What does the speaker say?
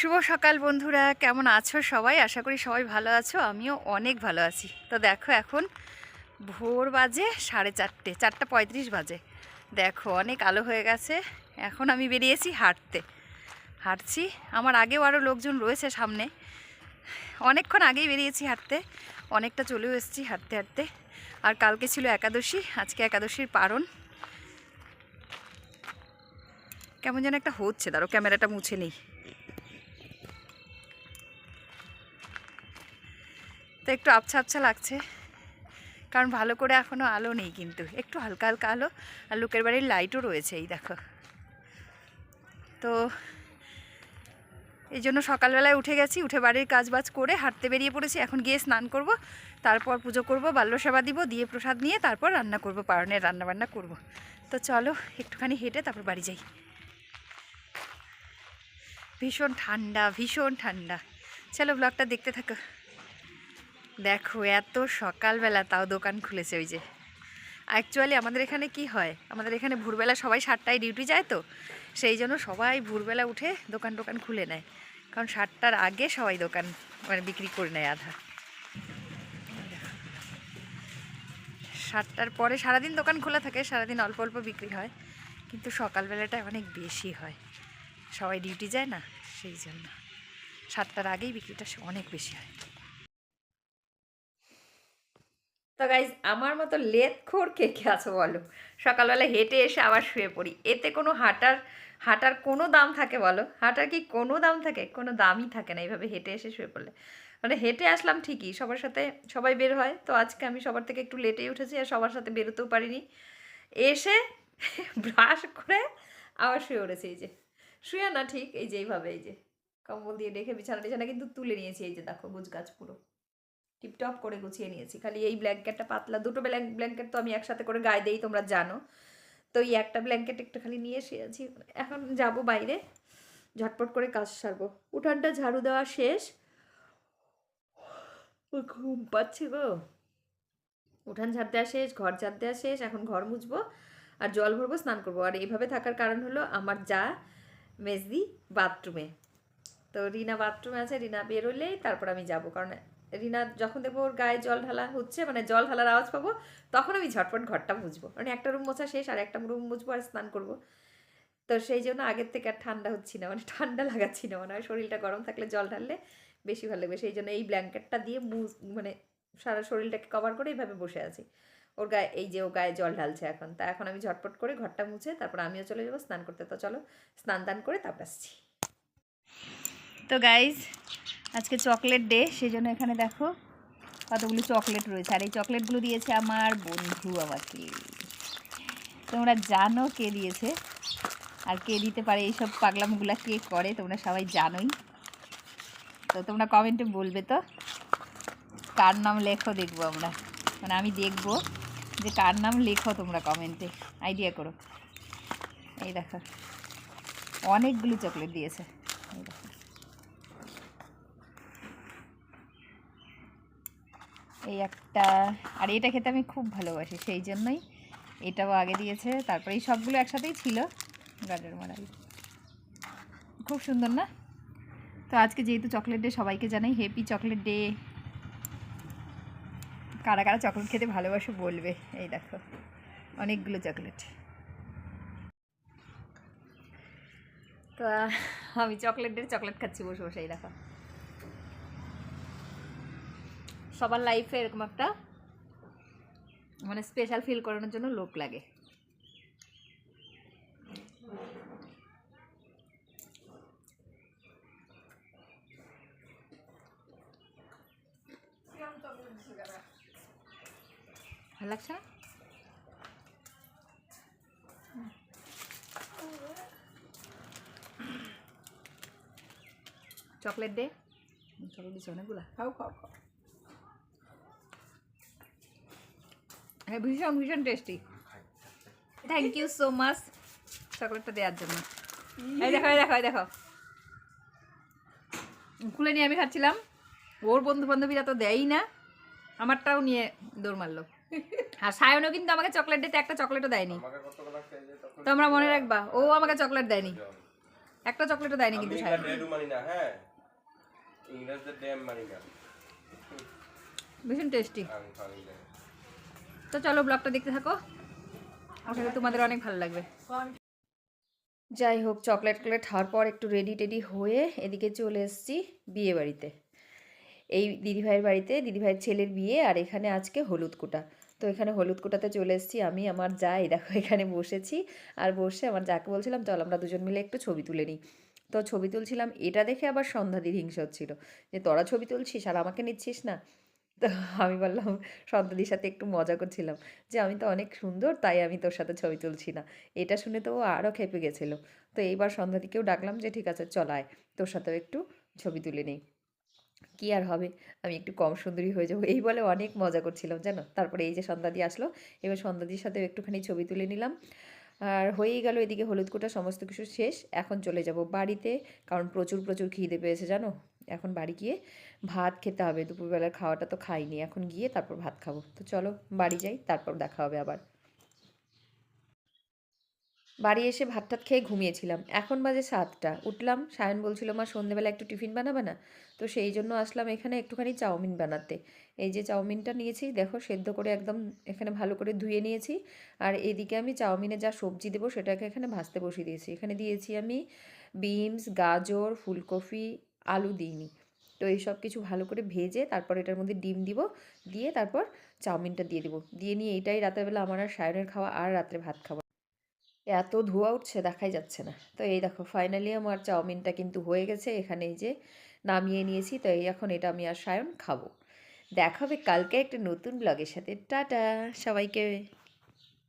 শুভ সকাল বন্ধুরা, কেমন আছো সবাই? আশা করি সবাই ভালো আছো, আমিও অনেক ভালো আছি। তো দেখো এখন ভোর বাজে সাড়ে চারটে, চারটা পঁয়ত্রিশ বাজে। দেখো অনেক আলো হয়ে গেছে, এখন আমি বেরিয়েছি হাঁটতে। হাঁটছি, আমার আগেও আরও লোকজন রয়েছে সামনে। অনেকক্ষণ আগেই বেরিয়েছি হাঁটতে, অনেকটা চলেও এসেছি হাঁটতে হাঁটতে। আর কালকে ছিল একাদশী, আজকে একাদশীর পারণ। কেমন যেন একটা হচ্ছে দাঁড়ো ক্যামেরাটা মুছে নেই। তো একটু আবছা আবছা লাগছে। কারণ ভালো করে এখনও আলো নেই কিন্তু। একটু হালকা হালকা আলো। আর লোকের বাড়ির লাইটও রয়েছে, এই দেখো। তো এই জন্য সকালবেলায় উঠে গেছি, উঠে বাড়ির কাজ বাজ করে হাঁটতে বেরিয়ে পড়েছি। এখন গিয়ে স্নান করব, তারপর পুজো করব, বাল্য সেবা দিব, দিয়ে প্রসাদ নিয়ে তারপর রান্না করব পারণের রান্না বান্না করব। তো চলো, একটুখানি হেঁটে তারপর বাড়ি যাই। ভীষণ ঠান্ডা ভীষণ ঠান্ডা। চলো ব্লগটা দেখতে থাকো। দেখো, এত সকালবেলা তাও দোকান খুলেছে ওই যে। অ্যাকচুয়ালি আমাদের এখানে কি হয়? আমাদের এখানে ভোরবেলা সবাই সাতটায় ডিউটি যায় তো, সেই জন্য সবাই ভোরবেলা উঠে দোকান টোকান খুলে নেয়। কারণ সাতটার আগে সবাই দোকান মানে বিক্রি করে নেয় আধা। সাতটার পরে সারাদিন দোকান খোলা থাকে, সারাদিন অল্প অল্প বিক্রি হয়। কিন্তু সকালবেলাটা অনেক বেশি হয়। সবাই ডিউটি যায় না, সেই জন্য। সাতটার আগেই বিক্রিটা অনেক বেশি হয়। তো গাইজ আমার মতো লেদখোর কে কে আছো বলো? সকালবেলা হেঁটে এসে আবার শুয়ে পড়ি। এতে কোনো হাঁটার হাঁটার কোনো দাম থাকে বলো? হাঁটার কি কোনো দাম থাকে? কোনো দামই থাকে না এইভাবে হেঁটে এসে শুয়ে পড়লে। মানে হেঁটে আসলাম ঠিকই, সবার সাথে সবাই বের হয়। তো আজকে আমি সবার থেকে একটু লেটেই উঠেছি আর সবার সাথে বেরোতেও পারিনি। এসে ব্রাশ করে আবার শুয়ে উঠেছি এই যে। শুয়ে না ঠিক, এই যে এইভাবে, এই যে। কম্বল দিয়ে রেখে বিছানা টিছানা কিন্তু তুলে নিয়েছি, এই যে দেখো গুজগাছ পুরো। টিপটপ করে গুছিয়ে নিয়েছি। খালি এই ব্ল্যাঙ্কেটটা পাতলা, দুটো ব্ল্যাঙ্কেট তো আমি একসাথে করে গায়ে দিই, তোমরা জানো। তো এই একটা ব্ল্যাঙ্কেট একটু খালি নিয়ে শুয়েছি এখন যাব বাইরে, ঝটপট করে কাজ সারবো। উঠানটা ঝাড়ু দেওয়া শেষ। ঘুম পাচ্ছে গো। উঠান ঝাড় দেওয়া শেষ, ঘর ঝাড় দেওয়া শেষ, এখন ঘর মুছবো আর জল ভরবো, স্নান করব। আর এইভাবে থাকার কারণ হলো আমার যা, মেজদি, বাথরুমে। তো রিনা বাথরুমে আছে, রিনা বেরোলেই তারপর আমি যাব। কারণ রিনা যখন দেখব ওর গায়ে জল ঢালা হচ্ছে মানে জল ঢালার আওয়াজ পাবো, তখন আমি ঝটপট ঘরটা মুছবো। মানে একটা রুম মোছা শেষ, আর একটা রুম মুছবো আর স্নান করব। তো সেই জন্য আগের থেকে আর ঠান্ডা হচ্ছি না মানে ঠান্ডা লাগাচ্ছি না মানে শরীরটা গরম থাকলে জল ঢাললে বেশি ভালো লাগবে। সেই জন্য এই ব্ল্যাঙ্কেটটা দিয়ে মুজ মানে সারা শরীরটাকে কভার করে এইভাবে বসে আছি। ওর গায়ে, এই যে ও গায়ে জল ঢালছে এখন। তা এখন আমি ঝটপট করে ঘরটা মুছে, তারপর আমিও চলে যাব স্নান করতে। তো চলো, স্নান দান করে তারপর আসছি। তো গাইজ আজকে চকলেট ডে সেই জন্য এখানে দেখো কতগুলো চকলেট রয়েছে। আর এই চকলেটগুলো দিয়েছে আমার বন্ধু আমাকে। তোমরা জানো কে দিয়েছে আর কে দিতে পারে এইসব পাগলামগুলা কে করে, তোমরা সবাই জানোই। তো তোমরা কমেন্টে বলবে তো, কার নাম লেখো দেখব আমরা। মানে আমি দেখব যে কার নাম লেখো তোমরা কমেন্টে আইডিয়া করো। এই দেখো, অনেকগুলো চকলেট দিয়েছে। এই দেখো। এই একটা, আর এটা খেতে আমি খুব ভালোবাসি, সেই জন্যই এটাও আগে দিয়েছে, তারপরে এই সবগুলো একসাথেই ছিল, গাজর মারাই খুব সুন্দর না? তো আজকে যেহেতু চকলেট ডে, সবাইকে জানাই হ্যাপি চকলেট ডে। কারা কারা চকলেট খেতে ভালোবাসো বলবে, এই দেখো, অনেকগুলো চকলেট। তো আমি চকলেট ডে, চকলেট খাচ্ছি, বসে বসে, এই দেখো। সবার লাইফে এরকম একটা মানে স্পেশাল ফিল করানোর জন্য লোক লাগে। ভালো লাগছে না? চকলেট দে। চকলেট দিচ্ছে অনেকগুলা। খাও খাও খাও। হ্যাঁ ভীষণ ভীষণ tasty thank you so much চকলেটটা দেওয়ার জন্য। এই দেখো এই দেখো এই দেখো। খুলে নিয়ে আমি খাচ্ছিলাম। ওর বন্ধু বান্ধবীরা তো দেয়ই না। আমারটাও নিয়ে দৌড় মারলো। আর সায়নও কিন্তু আমাকে চকলেট দিতে একটা চকলেটও দেয়নি। তোমরা মনে রাখবা ও আমাকে চকলেট দেয়নি। একটা চকলেটও দেয়নি কিন্তু সায়ন। হ্যাঁ। ভীষণ টেস্টি তো চলো ব্লগটা দেখতে থাকো। করি তোমাদের অনেক ভালো লাগবে। যাই হোক চকলেট টকলেট খাওয়ার পর একটু রেডি টেডি হয়ে এদিকে চলে এসেছি বিয়ে বাড়িতে। এই দিদিভাইয়ের বাড়িতে, দিদিভাইয়ের ছেলের বিয়ে আর এখানে আজকে হলুদ কোটা। তো এখানে হলুদ কোটাতে চলে এসেছি আমি, আমার যা যাই দেখো এখানে বসেছি। আর বসে আমার যাকে বলছিলাম, চল আমরা দুজন মিলে একটু ছবি তুলে নিই। তো ছবি তুলছিলাম, এটা দেখে আবার সন্ধ্যাদির হিংসা হচ্ছিল। যে, তোরা ছবি তুলছিস আর আমাকে নিচ্ছিস না? তো আমি বললাম সন্ধ্যাদির সাথে একটু মজা করছিলাম যে আমি তো অনেক সুন্দর, তাই আমি তোর সাথে ছবি তুলছি না। এটা শুনে তো ও আরও খেপে গেছিল। তো এইবার সন্ধ্যাদিকেও ডাকলাম যে, ঠিক আছে, চল আয়, তোর সাথেও একটু ছবি তুলে নিই। কি আর হবে? আমি একটু কম সুন্দরী হয়ে যাব। এই বলে অনেক মজা করছিলাম, জানো? তারপরে এই যে সন্ধ্যাদি আসলো, এবার সন্ধ্যাদির সাথেও একটুখানি ছবি তুলে নিলাম। আর হয়েই গেল, এদিকে হলুদ কোটা সমস্ত কিছু শেষ। এখন চলে যাব বাড়িতে, কারণ প্রচুর প্রচুর খিদে পেয়েছে, জানো? এখন বাড়ি গিয়ে ভাত খেতে হবে। দুপুরবেলার খাওয়াটা তো খাইনি, এখন গিয়ে তারপর ভাত খাব। তো চলো বাড়ি যাই, তারপর দেখা হবে আবার। বাড়ি এসে ভাত টাত খেয়ে ঘুমিয়েছিলাম। এখন বাজে সাতটা। উঠলাম, সায়ন বলছিল, মা, সন্ধেবেলা একটু টিফিন বানাবে না? তো সেই জন্য আসলাম এখানে একটুখানি চাউমিন বানাতে। এই যে চাউমিনটা নিয়েছি, দেখো সেদ্ধ করে একদম এখানে ভালো করে ধুয়ে নিয়েছি। আর এদিকে আমি চাউমিনে যা সবজি দেবো সেটাকে এখানে ভাজতে বসিয়ে দিয়েছি। এখানে দিয়েছি আমি বিনস, গাজর, ফুলকপি আলু দিইনি। তো এই সব কিছু ভালো করে ভেজে তারপর এটার মধ্যে ডিম দিব, দিয়ে তারপর চাউমিনটা দিয়ে দেবো। দিয়ে নিয়ে এইটাই রাতেরবেলা আমার আর সায়নের খাওয়া আর রাত্রে ভাত খাওয়া। এত ধোয়া উঠছে, দেখাই যাচ্ছে না। তো এই দেখো ফাইনালি আমার চাউমিনটা কিন্তু হয়ে গেছে। এখানে যে নামিয়ে নিয়েছি, তো এই এখন এটা আমি আর সায়ন খাব। দেখা হবে কালকে একটা নতুন ব্লগের সাথে। টাটা, সবাইকে।